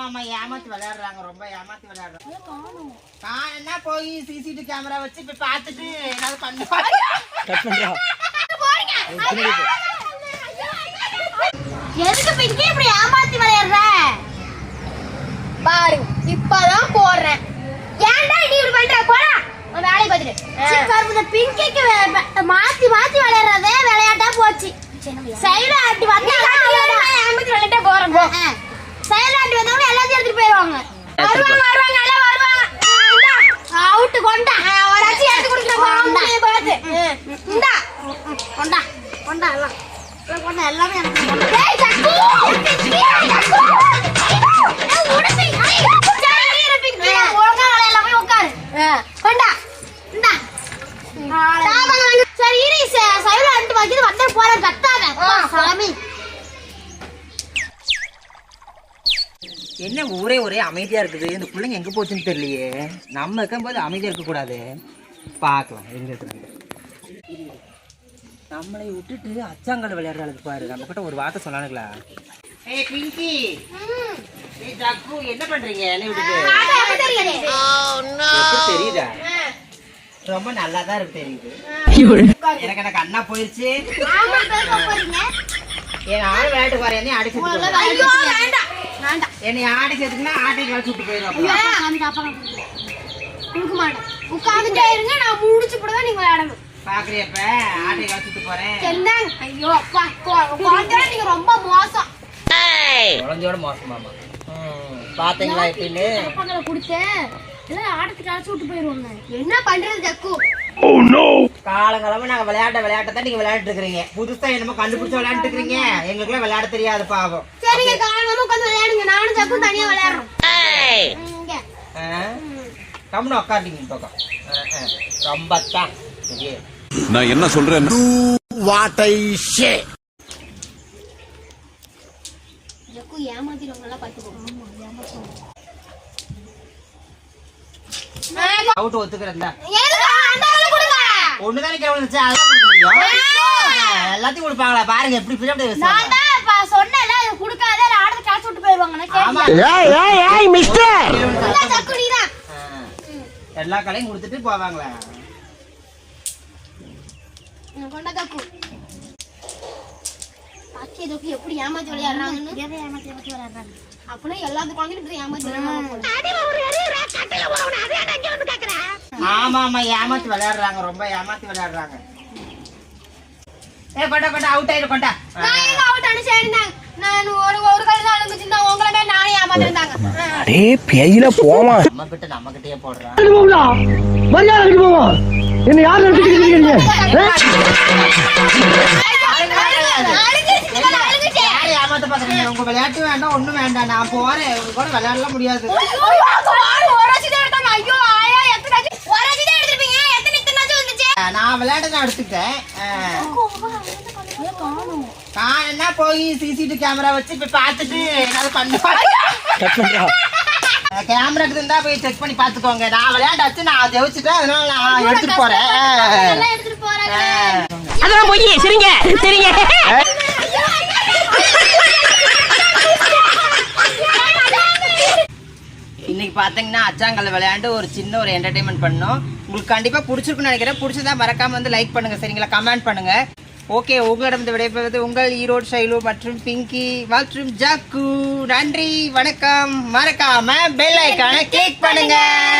ஆமா ஏமாத்தி விளையாடுறாங்க ரொம்ப ஏமாத்தி விளையாடுறாங்க. நான் என்ன போய் சிசிடிவி கேமரா வச்சு இப்ப பார்த்துட்டு ஏதாவது பண்ணு கட் பண்றா. எதுக்கு பிங்கி இப்படி ஏமாத்தி விளையாடுற? பாரு இப்பதான் போடுறேன். ஏன்டா நீ இப்படி பண்ற? போடா. உன் வேலையை பார்த்துட்டு. பிங்கிக்கு மாத்தி மாத்தி விளையாடுறதே விளையாட்டா போச்சு சைடு ஆட்டி வந்து ஏமாத்தி விளையாட்டா போறோம் சைடு ஆட்டி வந்தவங்க எல்லாத்தையும் எடுத்துட்டு போயிருவாங்க வருவாங்க வருவாங்க எல்லாம் வருவாங்க அவுட்டு கொண்டா ஒரு அச்சி எடுத்து கொடுக்குறேன் பார்த்து இந்தா கொண்டா கொண்டா எல்லாம் எல்லாம் கொண்டா எல்லாமே எனக்கு கொண்டா. டேய், சக்கு! ஏய், சக்கு! ஏய், உடுப்பி! ஐய், சரி, இருப்பி. ஒழுங்கா விளையாடலாம், போய் உட்காரு. கொண்டா. இந்தா. சாப்பாடு வாங்கு. சரி, இரு, ச- சைடுல அண்டு வைக்கிது, வந்துட்டு போறேன், கத்தாத. சாமி. என்ன ஊரே ஒரே அமைதியா இருக்குது? இந்த பிள்ளைங்க எங்க போச்சுன்னு தெரியலையே. நம்ம இருக்கும்போது அமைதியா இருக்க கூடாது பார்க்கலாம் எங்க இருக்கிறாங்க நம்மளை விட்டுட்டு அச்சாங்கல் விளையாடுறாளுக்கு பாரு. நம்ம கிட்ட ஒரு வார்த்தை சொன்னானுங்களா? ஏய் பிங்கி. ஏய் ஜக்கு என்ன பண்றீங்க? என்ன விட்டுட்டு? எப்படி தெரியுது? ரொம்ப நல்லா தான் இருக்கு தெரியுது. எனக்கு எனக்கு அண்ணா போயிருச்சு. ஆமா, பேர் போறீங்க. என் ஆள் விளையாட்டு பாரு சேர்த்து ஐயோ, வேண்டாம். என்னை ஆடி சேர்த்துக்குன்னா ஆட்டை கழிச்சு விட்டு போயிடும் கொடுக்க மாட்டேன். உட்காந்துட்டே இருங்க நான் முடிச்சு போடுவேன் நீங்க விளையாடணும். பாக்குறியப்ப? ஆட்டை கழிச்சு விட்டு போறேன். என்னங்க? ஐயோ அப்பா குழந்தையோட நீங்க ரொம்ப மோசம். குழந்தையோட மோசமாமா ம், பாத்தீங்களா எப்படின்னு அப்பாங்களை கொடுத்து எல்லாம் ஆட்டத்துக்கு அழைச்சி விட்டு போயிருவாங்க என்ன பண்றது ஜக்கு? காலங்காலமா நாங்க விளையாட்ட விளையாட்டை தான் நீங்க விளையாட்டு இருக்கிறீங்க. புதுசா என்னமோ கண்டுபிடிச்சு விளையாட்டு இருக்கிறீங்க. எங்களுக்குலாம் விளையாட தெரியாது பாவம். விளையாடுங்க. நானும் தனியா விளையாடுறோம். இந்த பக்கம். ரொம்ப தான். நான் என்ன சொல்றேன்? எல்லாம் பார்த்துக்கோங்க அவுட் ஒத்துக்கிறேன் கொடுங்க. ஒண்ணுதானே எல்லாத்தையும் கொடுப்பாங்களா. பாருங்க எப்படி பிள்ளை நான் சொன்னேன்ல இது கொடுக்காத ஆடத்தை காசு விட்டு போயிருவாங்க ஆமா. ஜக்கு நீதான் ஆ. எல்லா கடையும் கொடுத்துட்டு போவாங்களா. கொண்ட ஜக்கு பச்சை ஜக்கு எப்படி ஏமாத்தி விளையாடுறாங்கன்னு? எதை ஏமாத்தி ஏமாத்தி விளையாடுறாங்க. அப்படின்னா எல்லாத்து குழந்தையும் இப்படி ஏமாத்தி விளையாடுறாங்க. ஆமா ஆமா ஏமாத்தி விளையாடுறாங்க ரொம்ப ஏமாத்தி விளையாடுறாங்க. ஏ கொண்டா கொண்டா அவுட் ஆயிடு கொண்டா நான் எங்க அவுட் அனுப்பிச்சேன் நான் ஒரு ஒரு கல் தான் அனுப்பிச்சிருந்தா உங்களை மாதிரி நானே ஏமாத்திருந்தாங்க அடே பேயில போமா நம்ம கிட்ட நம்ம கிட்டயே போடுறான் மரியாதை போவோம் என்ன யார் நினைச்சுக்கிறீங்க யாரை ஏமாத்த பாக்குறீங்க உங்க விளையாட்டு வேண்டாம் ஒண்ணும் வேண்டாம் நான் போறேன் உங்க கூட விளையாடலாம் முடியாது நான் விளையாட நான் எடுத்துக்கிட்டேன் ஆ. நான் என்ன போய் சிசிடிவி கேமரா வச்சு இப்ப பார்த்துட்டு ஏதாவது பண்ணு கட் பண்றா. கேமரா இருந்தா போய் செக் பண்ணி பாத்துக்கோங்க நான் விளையாண்டாச்சு நான் ஜெயிச்சுட்டேன் அதனால நான் எடுத்துட்டு போறேன். அதெல்லாம் போய் சரிங்க சரிங்க. இன்னைக்கு பாத்தீங்கன்னா அச்சாங்கல்ல விளையாண்டு ஒரு சின்ன ஒரு என்டர்டைன்மெண்ட் பண்ணோம். உங்களுக்கு கண்டிப்பாக பிடிச்சிருக்குன்னு நினைக்கிறேன். பிடிச்சதா மறக்காமல் வந்து லைக் பண்ணுங்கள் சரிங்களா? கமெண்ட் பண்ணுங்கள் ஓகே உங்களிடம் விடைபெறுவது உங்கள் ஈரோடு ஷைலு மற்றும் பிங்கி மற்றும் ஜாக்கு. நன்றி வணக்கம். மறக்காம பெல் ஐக்கான கிளிக் பண்ணுங்க.